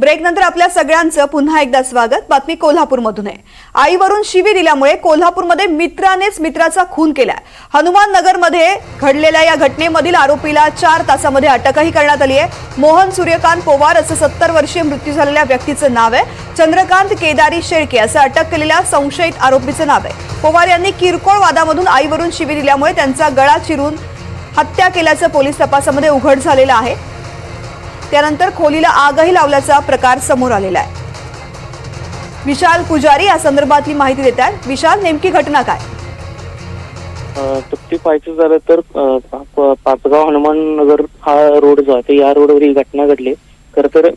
Break नंतर आपल्या सगळ्यांचं पुन्हा एकदा स्वागत. बातमी कोल्हापूरमधून आहे. आईवरून शिवी दिल्यामुळे कोल्हापूरमध्ये मित्रानेच मित्राचा खून केलाय. हनुमान नगरमध्ये घडलेल्या या घटनेमधील आरोपीला चार तासामध्ये अटकही करण्यात आली आहे. मोहन सूर्यकांत पोवार असं सत्तर वर्षीय मृत्यू झालेल्या व्यक्तीचं नाव आहे. चंद्रकांत केदारी शेळके असं अटक केलेल्या संशयित आरोपीचं नाव आहे. पोवार यांनी किरकोळ वादामधून आईवरून शिवी दिल्यामुळे त्यांचा गळा चिरून हत्या केल्याचं पोलीस तपासामध्ये उघड झालेलं आहे. त्यानंतर खोलीला आगही लावल्याचा प्रकार समोर आलेला आहे. विशाल पुजारी या संदर्भातली माहिती देत आहेत. विशाल नेमकी घटना काय? अ, तृप्ती पाहायचं झालं तर पाचगाव हनुमान नगर हा रोड जो आहे या रोडवर ही घटना घडली. खर तर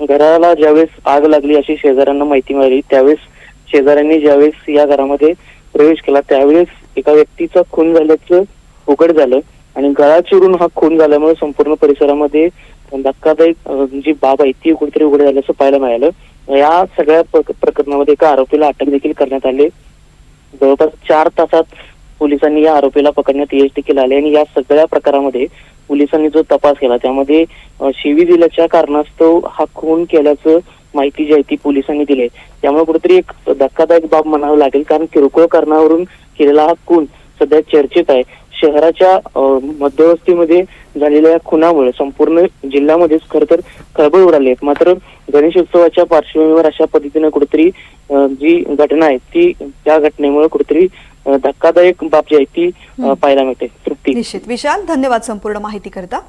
घराला ज्यावेळेस आग लागली अशी शेजाऱ्यांना माहिती मिळाली. त्यावेळेस शेजाऱ्यांनी ज्यावेळेस या घरामध्ये प्रवेश केला त्यावेळेस एका व्यक्तीचा खून झाल्याचं उघड झालं आणि गळा चिरून हा खून झाल्यामुळे संपूर्ण परिसरामध्ये धक्कादायक जी बाब आहे ती कुठेतरी उघड झाल्याचं पाहायला मिळालं. या सगळ्या प्रकरणामध्ये एका आरोपीला अटक देखील करण्यात आली. जवळपास चार तासात पोलिसांनी या आरोपीला पकडण्यात यश देखील आले आणि या सगळ्या प्रकारामध्ये पोलिसांनी जो तपास केला त्यामध्ये शिवी दिल्याच्या कारणास्तव हा खून केल्याचं माहिती जी आहे ती पोलिसांनी दिली आहे. त्यामुळे कुठेतरी एक धक्कादायक बाब म्हणावं लागेल कारण किरकोळ कारणावरून केलेला हा खून सध्या चर्चेत आहे. शहराच्या मध्यवस्तीमध्ये झालेल्या खुनामुळे संपूर्ण जिल्ह्यामध्येच खर तर खळबळ उडाली आहे. मात्र गणेशोत्सवाच्या पार्श्वभूमीवर अशा पद्धतीने कुठेतरी जी घटना आहे ती त्या घटनेमुळे कुठेतरी धक्कादायक बाब जी आहे ती पाहायला मिळते. तृप्ती. निश्चित. विशाल धन्यवाद संपूर्ण माहिती करता